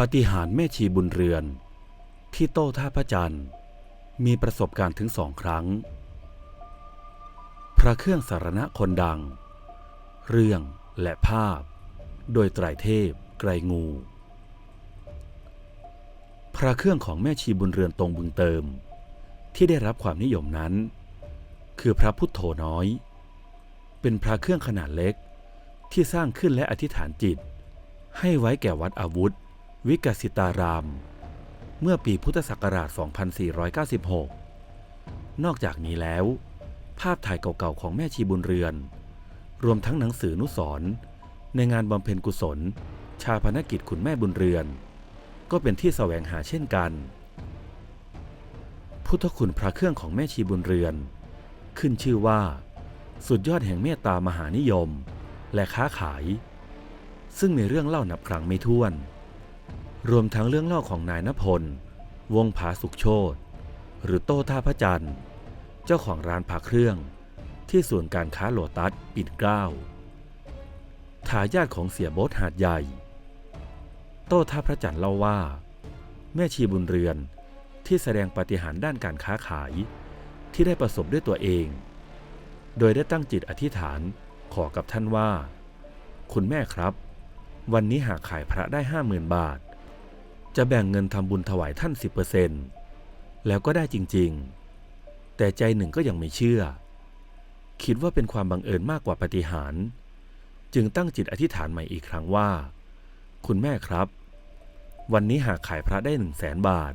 ปฏิหารแม่ชีบุญเรือน ที่โต้ท่าพระจันทร์ มีประสบการณ์ถึงสองครั้ง พระเครื่องสารณะคนดัง เรื่องและภาพ โดยไตรเทพไกรงู พระเครื่องของแม่ชีบุญเรือนตรงบึงเติม ที่ได้รับความนิยมนั้น คือพระพุทโธน้อย เป็นพระเครื่องขนาดเล็กที่สร้างขึ้นและอธิษฐานจิต ให้ไว้แก่วัดอาวุธ วิกสิตาราม เมื่อปีพุทธศักราช 2496 นอกจากนี้แล้ว ภาพถ่ายเก่าๆของแม่ชีบุญเรือน รวมทั้งหนังสือนุสรณ์ในงานบำเพ็ญกุศล ชาพนกิจคุณแม่บุญเรือน ก็เป็นที่แสวงหาเช่นกัน พุทธคุณพระเครื่องของแม่ชีบุญเรือน ขึ้นชื่อว่า สุดยอดแห่งเมตตามหานิยม และค้าขาย ซึ่งมีเรื่องเล่านับครั้งไม่ถ้วน รวมทั้งเรื่องเล่าของนายนพล วงผาสุขโชตหรือโต้ท่าพระจันทร์ เจ้าของร้านพระเครื่อง ที่ศูนการค้าโลตัสปิ่นเกล้าทายาทของเสียโบทหาดใหญ่ โต้ท่าพระจันทร์เล่าว่า แม่ชีบุญเรือนที่แสดงปฏิหารด้านการค้าขายที่ได้ประสบด้วยตัวเอง โดยได้ตั้งจิตอธิษฐานขอกับท่านว่า คุณแม่ครับ วันนี้หากขายพระได้ห้าหมื่นบาท จะแบ่งเงินทำบุญถวายท่านสิบเปอร์เซ็นแล้วก็ได้จริงๆ แต่ใจหนึ่งก็ยังไม่เชื่อ คิดว่าเป็นความบังเอิญมากกว่าปฏิหารจึงตั้งจิตอธิษฐานใหม่อีกครั้งว่า คุณแม่ครับ วันนี้หากขายพระได้หนึ่งแสนบาท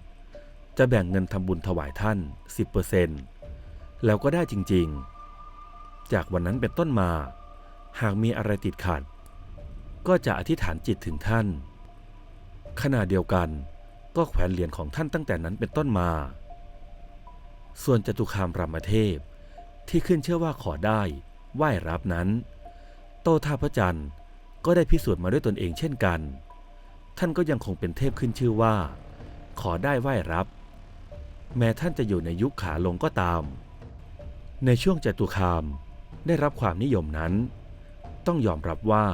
จะแบ่งเงินทำบุญถวายท่าน 10%แล้วก็ได้จริงๆ จากวันนั้นเป็นต้นมา หากมีอะไรติดขัด ก็จะอธิษฐานจิตถึงท่าน ขณะเดียวกันก็แขวนเหรียญของท่านตั้งแต่นั้นเป็นต้นมา ส่วนจตุคามรามเทพที่ขึ้นเชื่อว่าขอได้ไหว้รับนั้น โตท่าพระจันทร์ก็ได้พิสูจน์มาด้วยตนเองเช่นกัน ท่านก็ยังคงเป็นเทพขึ้นชื่อว่า ขอได้ไหว้รับ แม้ท่านจะอยู่ในยุคขาลงก็ตาม ในช่วงจตุคามได้รับความนิยมนั้น ต้องยอมรับว่า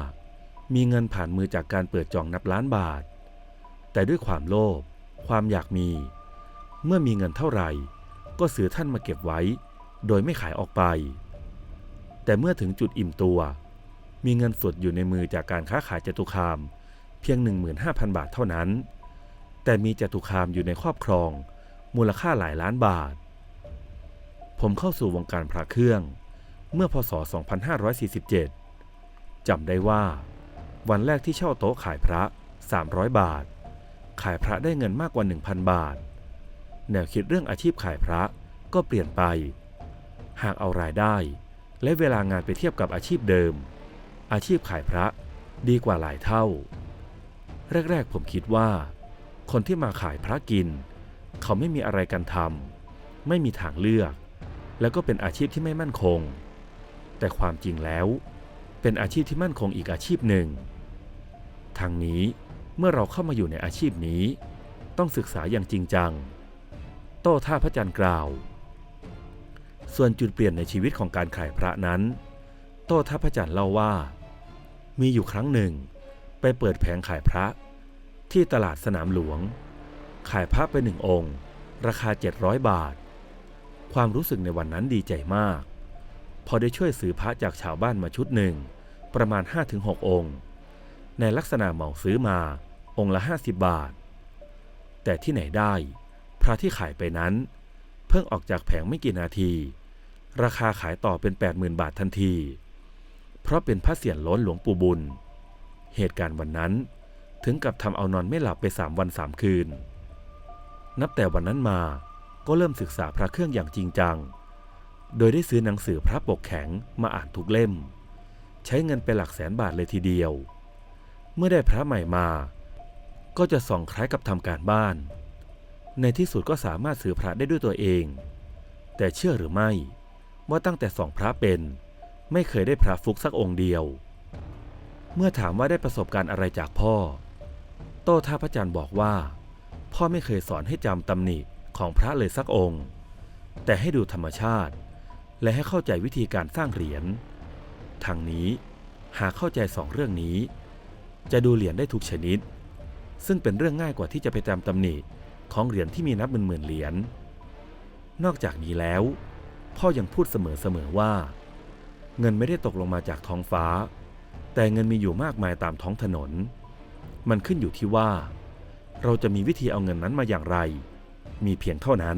มีเงินผ่านมือจากการเปิดจองนับล้านบาท แต่ด้วยความโลภความอยากมี เมื่อมีเงินเท่าไหร่ ก็ซื้อท่านมาเก็บไว้ โดยไม่ขายออกไป แต่เมื่อถึงจุดอิ่มตัว มีเงินสดอยู่ในมือจากการค้าขายจตุคามเพียง 15,000 บาทเท่านั้น แต่มีจตุคามอยู่ในครอบครอง มูลค่าหลายล้านบาท ผมเข้าสู่วงการพระเครื่อง เมื่อพศ 2547จำได้ว่า วันแรกที่เช่าโต๊ะขายพระ 300 บาท ขายพระได้เงินมากกว่า 1,000 บาท แนวคิดเรื่องอาชีพขายพระก็เปลี่ยนไป หากเอารายได้ และเวลางานไปเทียบกับอาชีพเดิม อาชีพขายพระดีกว่าหลายเท่า แรก ๆ ผมคิดว่า คนที่มาขายพระกิน เขาไม่มีอะไรกันทำไม่มีทางเลือก แล้วก็เป็นอาชีพที่ไม่มั่นคง แต่ความจริงแล้ว เป็นอาชีพที่มั่นคงอีกอาชีพหนึ่งทางนี้ เมื่อเราเข้ามาอยู่ในอาชีพนี้ ต้องศึกษาอย่างจริงจัง โต้ท่าพระจันทร์กล่าว ส่วนจุดเปลี่ยนในชีวิตของการขายพระนั้น โต้ท่าพระจันทร์เล่าว่า มีอยู่ครั้งหนึ่ง ไปเปิดแผงขายพระ ที่ตลาดสนามหลวง ขายพระไปหนึ่งองค์ ราคา 700 บาท ความรู้สึกในวันนั้นดีใจมาก พอได้ช่วยซื้อพระจากชาวบ้านมาชุดหนึ่ง ประมาณ 5-6 องค์ในลักษณะเหมาซื้อมา องค์ละ 50 บาท แต่ที่ไหนได้ พระที่ขายไปนั้น เพิ่งออกจากแผงไม่กี่นาที ราคาขายต่อเป็น 80,000 บาททันที เพราะเป็นพระเศียรล้นหลวงปู่บุญ เหตุการณ์วันนั้นถึงกับทำเอานอนไม่หลับไปสามวันสามคืน นับแต่วันนั้นมาก็เริ่มศึกษาพระเครื่องอย่างจริงจัง โดยได้ซื้อหนังสือพระปกแข็งมาอ่านทุกเล่ม ใช้เงินไปหลักแสนบาทเลยทีเดียว เมื่อได้พระใหม่มา ก็จะส่องคล้ายกับทำการบ้าน ในที่สุดก็สามารถซื้อพระได้ด้วยตัวเอง แต่เชื่อหรือไม่ว่าตั้งแต่ส่องพระเป็น ไม่เคยได้พระฟุกสักองค์เดียว เมื่อถามว่าได้ประสบการณ์อะไรจากพ่อ โต้ท่าพระจันทร์บอกว่า พ่อไม่เคยสอนให้จำตำหนิของพระเลยสักองค์ แต่ให้ดูธรรมชาติ และให้เข้าใจวิธีการสร้างเหรียญทางนี้หากเข้าใจสองเรื่องนี้ จะดูเหรียญได้ทุกชนิด ซึ่งเป็นเรื่องง่ายกว่าที่จะไปจำตำหนิของเหรียญที่มีนับหมื่นๆเหรียญ นอกจากนี้แล้ว พ่อยังพูดเสมอๆว่า เงินไม่ได้ตกลงมาจากท้องฟ้า แต่เงินมีอยู่มากมายตามท้องถนน มันขึ้นอยู่ที่ว่า เราจะมีวิธีเอาเงินนั้นมาอย่างไร มีเพียงเท่านั้น